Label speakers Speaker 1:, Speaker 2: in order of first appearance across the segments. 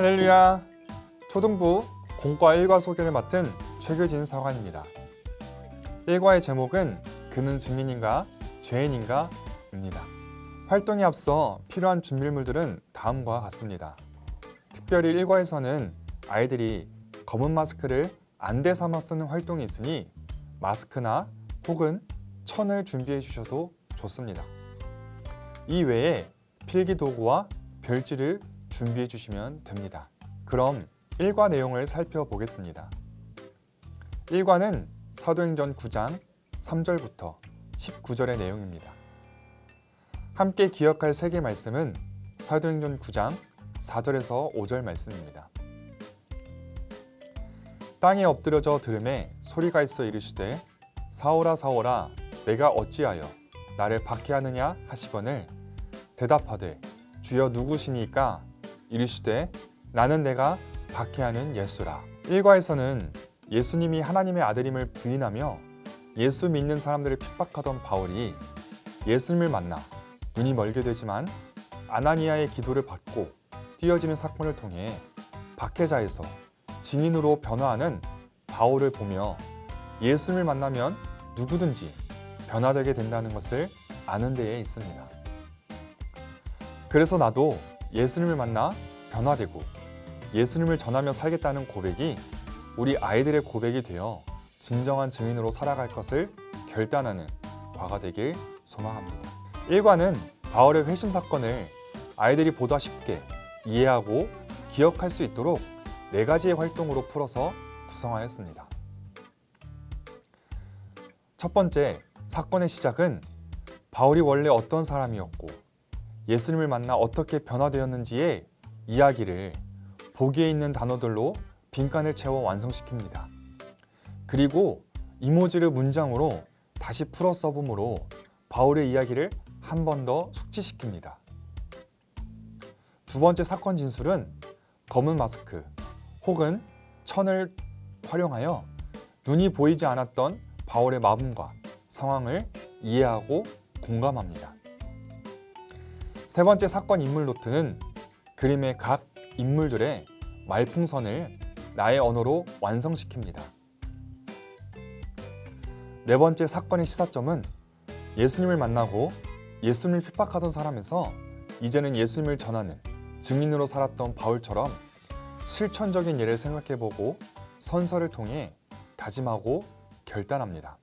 Speaker 1: 할렐루야! 초등부 공과 1과 소개를 맡은 최규진 사관입니다. 1과의 제목은 그는 증인인가 죄인인가 입니다. 활동에 앞서 필요한 준비물들은 다음과 같습니다. 특별히 1과에서는 아이들이 검은 마스크를 안대 삼아 쓰는 활동이 있으니 마스크나 혹은 천을 준비해 주셔도 좋습니다. 이 외에 필기 도구와 별지를 준비해 주시면 됩니다. 그럼 1과 내용을 살펴보겠습니다. 1과는 사도행전 9장 3절부터 19절의 내용입니다. 함께 기억할 세 개 말씀은 사도행전 9장 4절에서 5절 말씀입니다. 땅에 엎드려져 들음에 소리가 있어 이르시되 사오라 사오라 내가 어찌하여 나를 박해하느냐 하시거늘 대답하되 주여 누구시니까 이르시되 나는 내가 박해하는 예수라. 1과에서는 예수님이 하나님의 아들임을 부인하며 예수 믿는 사람들을 핍박하던 바울이 예수님을 만나 눈이 멀게 되지만 아나니아의 기도를 받고 띄어지는 사건을 통해 박해자에서 증인으로 변화하는 바울을 보며 예수님을 만나면 누구든지 변화되게 된다는 것을 아는 데에 있습니다. 그래서 나도 예수님을 만나 변화되고 예수님을 전하며 살겠다는 고백이 우리 아이들의 고백이 되어 진정한 증인으로 살아갈 것을 결단하는 과가 되길 소망합니다. 1과는 바울의 회심 사건을 아이들이 보다 쉽게 이해하고 기억할 수 있도록 네 가지의 활동으로 풀어서 구성하였습니다. 첫 번째, 사건의 시작은 바울이 원래 어떤 사람이었고 예수님을 만나 어떻게 변화되었는지의 이야기를 보기에 있는 단어들로 빈칸을 채워 완성시킵니다. 그리고 이모지를 문장으로 다시 풀어 써봄으로 바울의 이야기를 한 번 더 숙지시킵니다. 두 번째 사건 진술은 검은 마스크 혹은 천을 활용하여 눈이 보이지 않았던 바울의 마음과 상황을 이해하고 공감합니다. 세 번째 사건 인물 노트는 그림의 각 인물들의 말풍선을 나의 언어로 완성시킵니다. 네 번째 사건의 시사점은 예수님을 만나고 예수님을 핍박하던 사람에서 이제는 예수님을 전하는 증인으로 살았던 바울처럼 실천적인 예를 생각해보고 선서를 통해 다짐하고 결단합니다.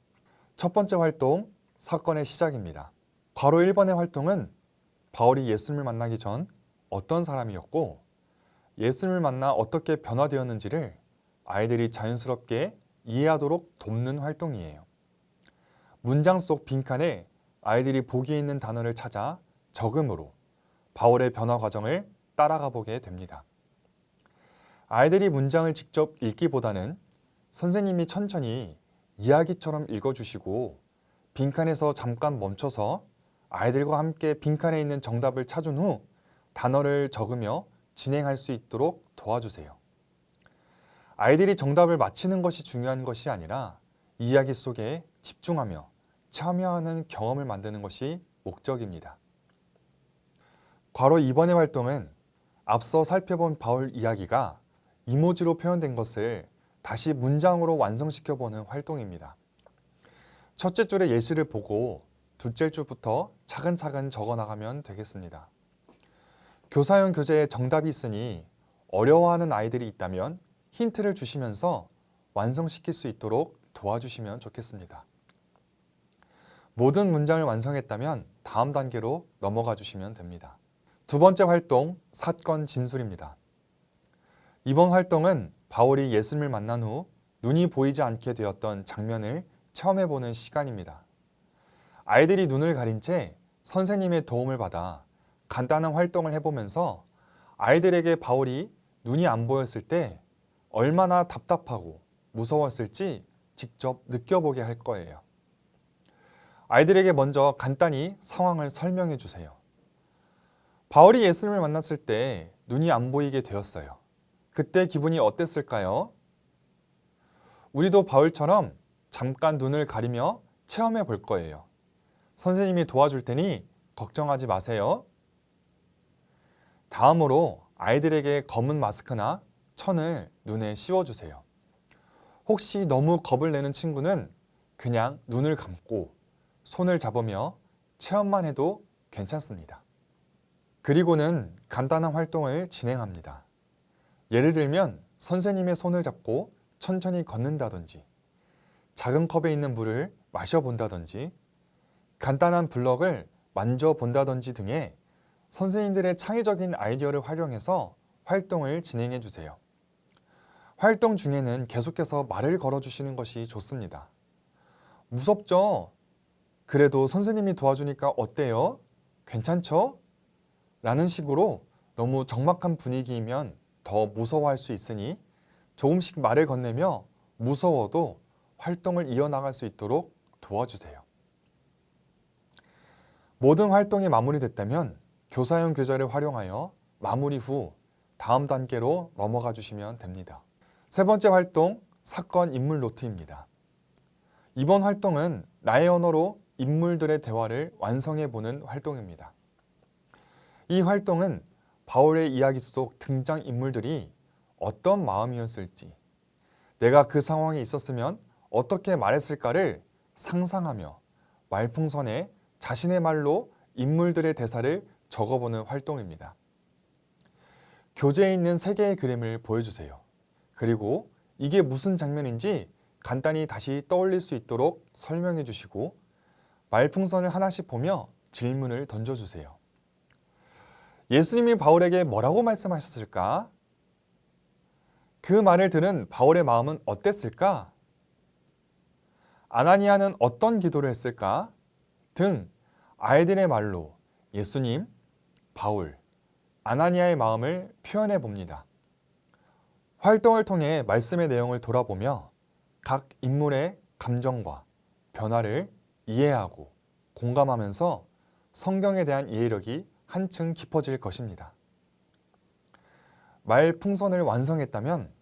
Speaker 1: 첫 번째 활동, 사건의 시작입니다. 바로 1번의 활동은 바울이 예수님을 만나기 전 어떤 사람이었고 예수님을 만나 어떻게 변화되었는지를 아이들이 자연스럽게 이해하도록 돕는 활동이에요. 문장 속 빈칸에 아이들이 보기에 있는 단어를 찾아 적음으로 바울의 변화 과정을 따라가 보게 됩니다. 아이들이 문장을 직접 읽기보다는 선생님이 천천히 이야기처럼 읽어주시고 빈칸에서 잠깐 멈춰서 아이들과 함께 빈칸에 있는 정답을 찾은 후 단어를 적으며 진행할 수 있도록 도와주세요. 아이들이 정답을 맞히는 것이 중요한 것이 아니라 이야기 속에 집중하며 참여하는 경험을 만드는 것이 목적입니다. 괄호 2번의 활동은 앞서 살펴본 바울 이야기가 이모지로 표현된 것을 다시 문장으로 완성시켜보는 활동입니다. 첫째 줄의 예시를 보고 둘째 줄부터 차근차근 적어 나가면 되겠습니다. 교사용 교재에 정답이 있으니 어려워하는 아이들이 있다면 힌트를 주시면서 완성시킬 수 있도록 도와주시면 좋겠습니다. 모든 문장을 완성했다면 다음 단계로 넘어가 주시면 됩니다. 두 번째 활동, 사건 진술입니다. 이번 활동은 바울이 예수님을 만난 후 눈이 보이지 않게 되었던 장면을 체험해보는 시간입니다. 아이들이 눈을 가린 채 선생님의 도움을 받아 간단한 활동을 해보면서 아이들에게 바울이 눈이 안 보였을 때 얼마나 답답하고 무서웠을지 직접 느껴보게 할 거예요. 아이들에게 먼저 간단히 상황을 설명해 주세요. 바울이 예수님을 만났을 때 눈이 안 보이게 되었어요. 그때 기분이 어땠을까요? 우리도 바울처럼 잠깐 눈을 가리며 체험해 볼 거예요. 선생님이 도와줄 테니 걱정하지 마세요. 다음으로 아이들에게 검은 마스크나 천을 눈에 씌워주세요. 혹시 너무 겁을 내는 친구는 그냥 눈을 감고 손을 잡으며 체험만 해도 괜찮습니다. 그리고는 간단한 활동을 진행합니다. 예를 들면 선생님의 손을 잡고 천천히 걷는다든지, 작은 컵에 있는 물을 마셔본다든지, 간단한 블럭을 만져본다든지 등의 선생님들의 창의적인 아이디어를 활용해서 활동을 진행해 주세요. 활동 중에는 계속해서 말을 걸어 주시는 것이 좋습니다. 무섭죠? 그래도 선생님이 도와주니까 어때요? 괜찮죠? 라는 식으로 너무 적막한 분위기이면 더 무서워할 수 있으니 조금씩 말을 건네며 무서워도 활동을 이어나갈 수 있도록 도와주세요. 모든 활동이 마무리됐다면 교사용 교재를 활용하여 마무리 후 다음 단계로 넘어가 주시면 됩니다. 세 번째 활동, 사건 인물 노트입니다. 이번 활동은 나의 언어로 인물들의 대화를 완성해 보는 활동입니다. 이 활동은 바울의 이야기 속 등장 인물들이 어떤 마음이었을지, 내가 그 상황에 있었으면 어떻게 말했을까를 상상하며 말풍선에 자신의 말로 인물들의 대사를 적어보는 활동입니다. 교재에 있는 세 개의 그림을 보여주세요. 그리고 이게 무슨 장면인지 간단히 다시 떠올릴 수 있도록 설명해 주시고 말풍선을 하나씩 보며 질문을 던져주세요. 예수님이 바울에게 뭐라고 말씀하셨을까? 그 말을 들은 바울의 마음은 어땠을까? 아나니아는 어떤 기도를 했을까? 등 아이들의 말로 예수님, 바울, 아나니아의 마음을 표현해 봅니다. 활동을 통해 말씀의 내용을 돌아보며 각 인물의 감정과 변화를 이해하고 공감하면서 성경에 대한 이해력이 한층 깊어질 것입니다. 말 풍선을 완성했다면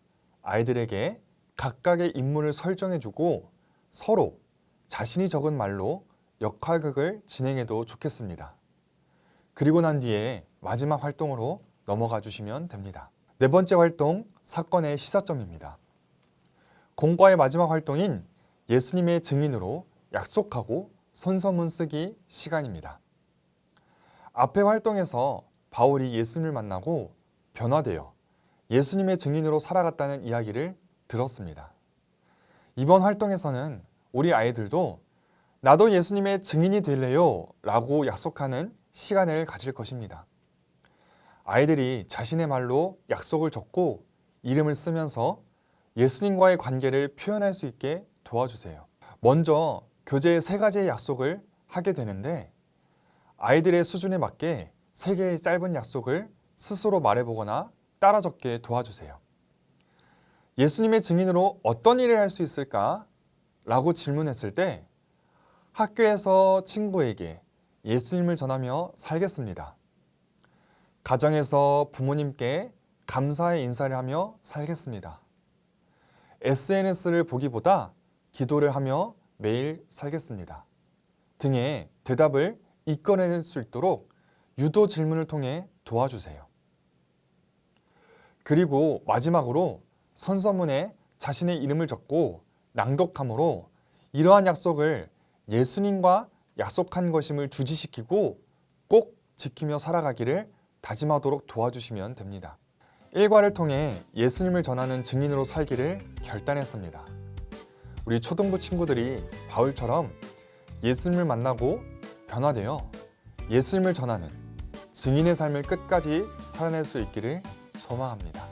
Speaker 1: 아이들에게 각각의 인물을 설정해주고 서로 자신이 적은 말로 역할극을 진행해도 좋겠습니다. 그리고 난 뒤에 마지막 활동으로 넘어가 주시면 됩니다. 네 번째 활동, 사건의 시사점입니다. 공과의 마지막 활동인 예수님의 증인으로 약속하고 선서문 쓰기 시간입니다. 앞의 활동에서 바울이 예수님을 만나고 변화되어 예수님의 증인으로 살아갔다는 이야기를 들었습니다. 이번 활동에서는 우리 아이들도 나도 예수님의 증인이 될래요 라고 약속하는 시간을 가질 것입니다. 아이들이 자신의 말로 약속을 적고 이름을 쓰면서 예수님과의 관계를 표현할 수 있게 도와주세요. 먼저 교재에 세 가지의 약속을 하게 되는데 아이들의 수준에 맞게 세 개의 짧은 약속을 스스로 말해보거나 따라 적게 도와주세요. 예수님의 증인으로 어떤 일을 할 수 있을까? 라고 질문했을 때 학교에서 친구에게 예수님을 전하며 살겠습니다. 가정에서 부모님께 감사의 인사를 하며 살겠습니다. SNS를 보기보다 기도를 하며 매일 살겠습니다. 등의 대답을 이끌어낼 수 있도록 유도 질문을 통해 도와주세요. 그리고 마지막으로 선서문에 자신의 이름을 적고 낭독함으로 이러한 약속을 예수님과 약속한 것임을 주지시키고 꼭 지키며 살아가기를 다짐하도록 도와주시면 됩니다. 일과를 통해 예수님을 전하는 증인으로 살기를 결단했습니다. 우리 초등부 친구들이 바울처럼 예수님을 만나고 변화되어 예수님을 전하는 증인의 삶을 끝까지 살아낼 수 있기를 소망합니다.